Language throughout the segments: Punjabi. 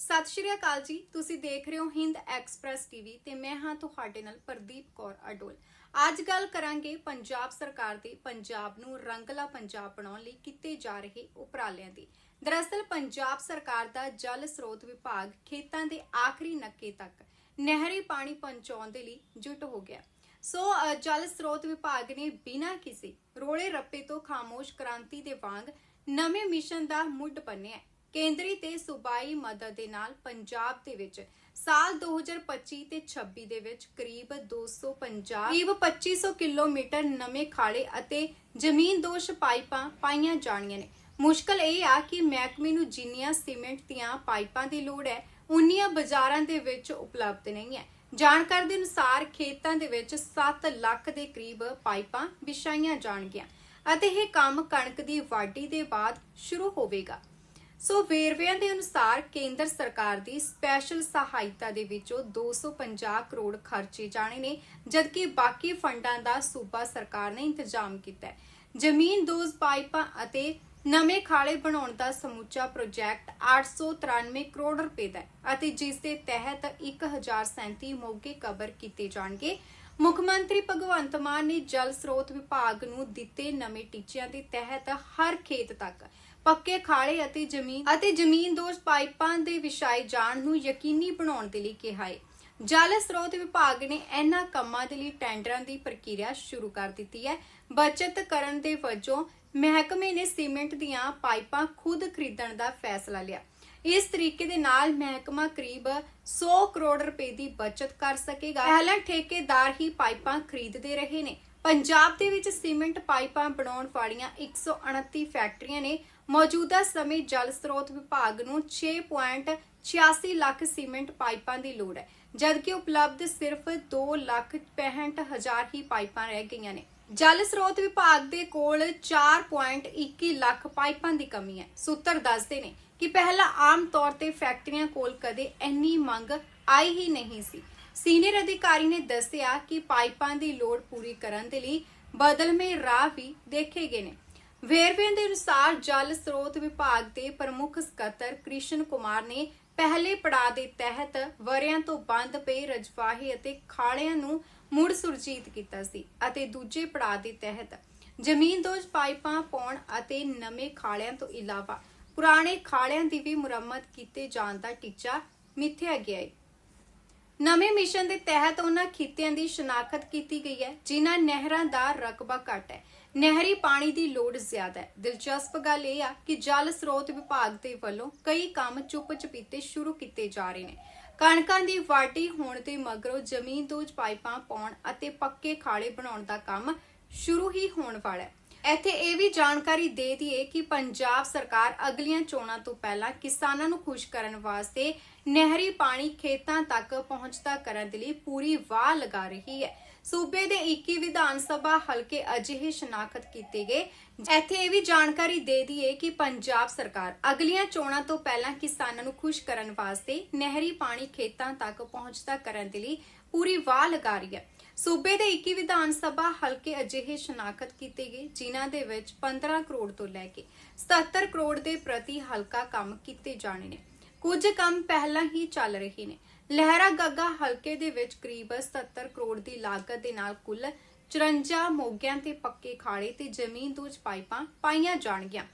ਸਤਿ ਸ਼੍ਰੀ ਅਕਾਲ ਜੀ। ਤੁਸੀਂ ਦੇਖ ਰਹੇ ਹੋ ਹਿੰਦ ਐਕਸਪ੍ਰੈਸ ਟੀਵੀ ਤੇ ਮੈਂ ਹਾਂ ਤੁਹਾਡੇ ਨਾਲ ਪ੍ਰਦੀਪ ਕੌਰ ਅਡੋਲ। ਅੱਜ ਗੱਲ ਕਰਾਂਗੇ ਪੰਜਾਬ ਸਰਕਾਰ ਦੇ ਪੰਜਾਬ ਨੂੰ ਰੰਗਲਾ ਪੰਜਾਬ ਬਣਾਉਣ ਲਈ ਕੀਤੇ ਜਾ ਰਹੇ ਉਪਰਾਲਿਆਂ ਦੀ। ਦਰਅਸਲ ਪੰਜਾਬ ਸਰਕਾਰ ਦਾ ਜਲ ਸਰੋਤ ਵਿਭਾਗ ਖੇਤਾਂ ਦੇ ਆਖਰੀ ਨੱਕੇ ਤੱਕ ਨਹਿਰੀ ਪਾਣੀ ਪਹੁੰਚਾਉਣ ਦੇ ਲਈ ਜੁਟ ਹੋ ਗਿਆ। ਸੋ ਜਲ ਸਰੋਤ ਵਿਭਾਗ ਨੇ ਬਿਨਾਂ ਕਿਸੇ ਰੋਲੇ ਰੱਪੇ ਤੋਂ ਖਾਮੋਸ਼ ਕ੍ਰਾਂਤੀ ਦੇ ਵਾਂਗ ਨਵੇਂ ਮਿਸ਼ਨ ਦਾ ਮੁੱਢ ਬੰਨਿਆ ਕੇਂਦਰੀ ਤੇ ਸੂਬਾਈ ਮਦਦ ਦੇ ਨਾਲ ਪੰਜਾਬ ਦੇ ਵਿੱਚ ਸਾਲ 2025 ਤੇ 26 ਦੇ ਵਿੱਚ ਕਰੀਬ 250 ਕਰੀਬ 2500 ਕਿਲੋਮੀਟਰ ਨਵੇਂ ਖਾੜੇ ਅਤੇ ਜ਼ਮੀਨ ਪਾਈਪਾਂ ਪਾਈਆਂ ਜਾਣੀਆਂ ਨੇ। ਮੁਸ਼ਕਲ ਇਹ ਆ ਕਿ ਮਹਿਕਮੇ ਨੂੰ ਜਿੰਨੀਆਂ ਸੀਮੈਂਟ ਦੀਆਂ ਪਾਈਪਾਂ ਦੀ ਲੋੜ ਹੈ, ਉਨੀਆਂ ਬਾਜ਼ਾਰਾਂ ਦੇ ਵਿੱਚ ਉਪਲਬਧ ਨਹੀਂ ਹੈ। ਜਾਣਕਾਰੀ ਦੇ ਅਨੁਸਾਰ ਖੇਤਾਂ ਦੇ ਵਿੱਚ 7 ਲੱਖ ਦੇ ਕਰੀਬ ਪਾਈਪਾਂ ਵਿਛਾਈਆਂ ਜਾਣਗੀਆਂ ਅਤੇ ਇਹ ਕੰਮ ਕਣਕ ਦੀ ਵਾਢੀ ਦੇ ਬਾਅਦ ਸ਼ੁਰੂ ਹੋਵੇਗਾ। ਸੋ ਵੇਰਵਿਆਂ ਦੇ ਅਨੁਸਾਰ ਕੇਂਦਰ ਸਰਕਾਰ ਦੀ ਸਪੈਸ਼ਲ ਸਹਾਇਤਾ ਦੇ ਵਿੱਚੋਂ 250 ਕਰੋੜ ਖਰਚੇ ਜਾਣੇ ਨੇ, ਜਦਕਿ ਬਾਕੀ ਫੰਡਾਂ ਦਾ ਸੂਬਾ ਸਰਕਾਰ ਨੇ ਇੰਤਜ਼ਾਮ ਕੀਤਾ ਹੈ। ਜ਼ਮੀਨ ਦੋਜ਼ ਪਾਈਪਾਂ ਅਤੇ ਨਵੇਂ ਖਾਲੇ ਬਣਾਉਣ ਦਾ ਸਮੁੱਚਾ ਪ੍ਰੋਜੈਕਟ 893 ਕਰੋੜ ਰੁਪਏ ਦਾ ਹੈ ਅਤੇ ਜਿਸ ਦੇ ਤਹਿਤ 1037 ਮੋਗੇ ਕਬਰ ਕੀਤੇ ਜਾਣਗੇ। ਮੁੱਖ ਮੰਤਰੀ ਭਗਵੰਤ ਮਾਨ ਨੇ ਜਲ ਸਰੋਤ ਵਿਭਾਗ ਨੂੰ ਦਿੱਤੇ ਨਵੇਂ ਟੀਚਿਆਂ ਦੇ ਤਹਿਤ ਹਰ ਖੇਤ ਤੱਕ ਪੱਕੇ ਖਾਲੇ ਅਤੇ ਜ਼ਮੀਨ ਅਤੇ ਜ਼ਮੀਨ ਦੋਸ਼ ਪਾਈਪਾਂ ਦੇ ਵਿਛਾਏ ਜਾਣ ਨੂੰ ਯਕੀਨੀ ਬਣਾਉਣ ਦੇ ਲਈ ਕਿਹਾ ਹੈ ਜਲ ਸਰੋਤ ਵਿਭਾਗ ਨੇ ਇਹਨਾਂ ਕੰਮਾਂ ਦੇ ਲਈ ਟੈਂਡਰਾਂ ਦੀ ਪ੍ਰਕਿਰਿਆ ਸ਼ੁਰੂ ਕਰ ਦਿੱਤੀ ਹੈ। ਬਚਤ ਕਰਨ ਦੇ ਵਜੋਂ ਮਹਿਕਮੇ ਨੇ ਸੀਮੈਂਟ ਦੀਆਂ ਪਾਈਪਾਂ ਖੁਦ ਖਰੀਦਣ ਦਾ ਫੈਸਲਾ ਲਿਆ। ਇਸ ਤਰੀਕੇ ਦੇ ਨਾਲ ਮਹਿਕਮਾ ਕਰੀਬ 100 ਕਰੋੜ ਰੁਪਏ ਦੀ ਬਚਤ ਕਰ ਸਕੇਗਾ। ਪਹਿਲਾਂ ਠੇਕੇਦਾਰ ਹੀ ਪਾਈਪਾਂ ਖਰੀਦਦੇ ਰਹੇ ਨੇ। ਪੰਜਾਬ ਦੇ ਵਿੱਚ ਸੀਮੈਂਟ ਪਾਈਪਾਂ ਬਣਾਉਣ ਵਾਲੀਆਂ 129 ਫੈਕਟਰੀਆਂ ਨੇ ਮੌਜੂਦਾ ਸਮੇਂ ਜਲ ਸਰੋਤ ਵਿਭਾਗ ਨੂੰ 6.86 ਲੱਖ ਸੀਮੈਂਟ ਪਾਈਪਾਂ ਦੀ ਲੋੜ ਹੈ, ਜਦਕਿ ਉਪਲਬਧ ਸਿਰਫ 2 ਲੱਖ 65 ਹਜ਼ਾਰ ਹੀ ਪਾਈਪਾਂ ਰਹਿ ਗਈਆਂ ਨੇ। ਜਲ ਸਰੋਤ ਵਿਭਾਗ ਦੇ ਕੋਲ 4.21 ਲੱਖ ਪਾਈਪਾਂ ਦੀ ਕਮੀ ਹੈ। ਸੂਤਰ ਦੱਸਦੇ ਨੇ ਕਿ ਪਹਿਲਾਂ ਆਮ ਤੌਰ ਤੇ ਫੈਕਟਰੀਆਂ ਕੋਲ ਕਦੇ ਇੰਨੀ ਮੰਗ ਆਈ ਹੀ ਨਹੀਂ ਸੀ। ਸੀਨੀਅਰ ਅਧਿਕਾਰੀ ਨੇ ਦੱਸਿਆ ਕਿ ਪਾਈਪਾਂ ਦੀ ਲੋੜ ਪੂਰੀ ਕਰਨ ਦੇ ਲਈ ਬਦਲਵੇਂ ਰਾਹ ਵੀ ਦੇਖੇ ਗਏ ਨੇ। ਵੇਰਵਿਆਂ ਦੇ ਅਨੁਸਾਰ ਜਲ ਸਰੋਤ ਵਿਭਾਗ ਦੇ ਪ੍ਰਮੁੱਖ ਸਕੱਤਰ ਕ੍ਰਿਸ਼ਨ ਕੁਮਾਰ ਨੇ ਪਹਿਲੇ ਪੜਾਅ ਦੇ ਤਹਿਤ ਵਰਿਆਂ ਤੋਂ ਬੰਦ ਪਏ ਰਜਵਾਹੇ ਅਤੇ ਖਾਲਿਆਂ ਨੂੰ ਮੁੜ ਸੁਰਜੀਤ ਕੀਤਾ ਸੀ ਅਤੇ ਦੂਜੇ ਪੜਾਅ ਦੇ ਤਹਿਤ ਜ਼ਮੀਨ ਦੋਜ ਪਾਈਪਾਂ ਪਾਉਣ ਅਤੇ ਨਵੇਂ ਖਾਲਿਆਂ ਤੋਂ ਇਲਾਵਾ ਪੁਰਾਣੇ ਖਾਲਿਆਂ ਦੀ ਵੀ ਮੁਰੰਮਤ ਕੀਤੇ ਜਾਣ ਦਾ ਟੀਚਾ ਮਿੱਥਿਆ ਗਿਆ ਹੈ। ਨਵੇਂ ਮਿਸ਼ਨ ਦੇ ਤਹਿਤ ਉਹਨਾਂ ਖਿੱਤਿਆਂ ਦੀ ਸ਼ਨਾਖਤ ਕੀਤੀ ਗਈ ਹੈ, ਜਿਨ੍ਹਾਂ ਨਹਿਰਾਂ ਦਾ ਰਕਬਾ ਘੱਟ ਹੈ। ਨਹਿਰੀ ਪਾਣੀ ਦੀ ਲੋੜ ਜ਼ਿਆਦਾ ਹੈ। ਦਿਲਚਸਪ ਗੱਲ ਇਹ ਆ ਕਿ ਜਲ ਸਰੋਤ ਵਿਭਾਗ ਦੇ ਵੱਲੋਂ ਕਈ ਕੰਮ ਚੁੱਪ ਚਪੀਤੇ ਸ਼ੁਰੂ ਕੀਤੇ ਜਾ ਰਹੇ ਨੇ। ਕਣਕਾਂ ਦੀ ਵਾਢੀ ਹੋਣ ਦੇ ਮਗਰੋਂ ਜ਼ਮੀਨ ਤੋਂ ਪਾਈਪਾਂ ਪਾਉਣ ਅਤੇ ਪੱਕੇ ਖਾਲੇ ਬਣਾਉਣ ਦਾ ਕੰਮ ਸ਼ੁਰੂ ਹੀ ਹੋਣ ਵਾਲਾ ਹੈ। ਇੱਥੇ ਇਹ ਵੀ ਜਾਣਕਾਰੀ ਦੇ ਦਈਏ ਕਿ ਪੰਜਾਬ ਸਰਕਾਰ ਅਗਲੀਆਂ ਚੋਣਾਂ ਤੋਂ ਪਹਿਲਾਂ ਕਿਸਾਨਾਂ ਨੂੰ ਖੁਸ਼ ਕਰਨ ਵਾਸਤੇ ਨਹਿਰੀ ਪਾਣੀ ਖੇਤਾਂ ਤੱਕ ਪਹੁੰਚਦਾ ਕਰਨ ਦੇ ਲਈ ਪੂਰੀ ਵਾਹ ਲਗਾ ਰਹੀ ਹੈ। ਸੂਬੇ ਦੇ 21 ਵਿਧਾਨ ਸਭਾ ਹਲਕੇ ਅਜਿਹੇ ਸ਼ਨਾਖਤ ਕੀਤੇ ਗਏ। ਇੱਥੇ ਇਹ ਵੀ ਜਾਣਕਾਰੀ ਦੇ ਦਈਏ ਕਿ ਪੰਜਾਬ ਸਰਕਾਰ ਅਗਲੀਆਂ ਚੋਣਾਂ ਤੋਂ ਪਹਿਲਾਂ ਕਿਸਾਨਾਂ ਨੂੰ ਖੁਸ਼ ਕਰਨ ਵਾਸਤੇ ਨਹਿਰੀ ਪਾਣੀ ਖੇਤਾਂ ਤੱਕ ਪਹੁੰਚਦਾ ਕਰਨ ਦੇ ਲਈ ਪੂਰੀ ਵਾਹ ਲਗਾ ਰਹੀ ਹੈ। ਸੂਬੇ ਦੇ 21 ਵਿਧਾਨ ਸਭਾ ਹਲਕੇ ਅਜਿਹੇ ਸ਼ਨਾਖਤ ਕੀਤੇ ਗਏ, ਜਿਨ੍ਹਾਂ ਦੇ ਵਿੱਚ 15 ਕਰੋੜ ਤੋਂ ਲੈ ਕੇ 77 ਕਰੋੜ ਦੇ ਪ੍ਰਤੀ ਹਲਕਾ ਕੰਮ ਕੀਤੇ ਜਾਣੇ ਨੇ। ਕੁਝ ਕੰਮ ਪਹਿਲਾਂ ਹੀ ਚੱਲ ਰਹੇ ਨੇ। ਲਹਿਰਾ ਗੱਗਾ ਹਲਕੇ ਦੇ ਵਿੱਚ ਕਰੀਬ 77 ਕਰੋੜ ਦੀ ਲਾਗਤ ਦੇ ਨਾਲ ਕੁੱਲ 54 ਮੋਗਿਆਂ ਤੇ ਪੱਕੇ ਖਾੜੇ ਤੇ ਜ਼ਮੀਨ ਦੂਜ ਪਾਈਪਾਂ ਪਾਈਆਂ ਜਾਣਗੀਆਂ।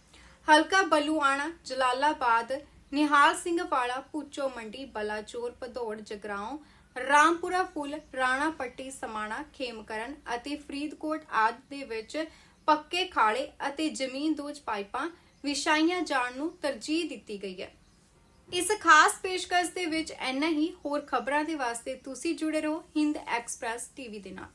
ਹਲਕਾ ਬਲੂਆਣਾ, ਜਲਾਲਾਬਾਦ, ਨਿਹਾਲ ਸਿੰਘ ਵਾਲਾ ਪੁੱਚੋ ਮੰਡੀ, ਬਲਾਚੋਰ, ਭਦੌੜ, ਜਗਰਾਉਂ, ਰਾਮਪੁਰਾ ਫੁੱਲ ਰਾਣਾ ਪੱਟੀ ਸਮਾਣਾ, ਖੇਮਕਰਨ ਅਤੇ ਫਰੀਦਕੋਟ ਆਦਿ ਦੇ ਵਿੱਚ ਪੱਕੇ ਖਾੜੇ ਅਤੇ ਜ਼ਮੀਨ ਦੋਜ ਪਾਈਪਾਂ ਵਿਛਾਈਆਂ ਜਾਣ ਨੂੰ ਤਰਜੀਹ ਦਿੱਤੀ ਗਈ ਹੈ। ਇਸ ਖਾਸ ਪੇਸ਼ਕਸ਼ ਦੇ ਵਿੱਚ ਇੰਨਾ ਹੀ। ਹੋਰ ਖਬਰਾਂ ਦੇ ਵਾਸਤੇ ਤੁਸੀਂ ਜੁੜੇ ਰਹੋ ਹਿੰਦ ਐਕਸਪ੍ਰੈਸ ਟੀਵੀ ਦੇ ਨਾਲ।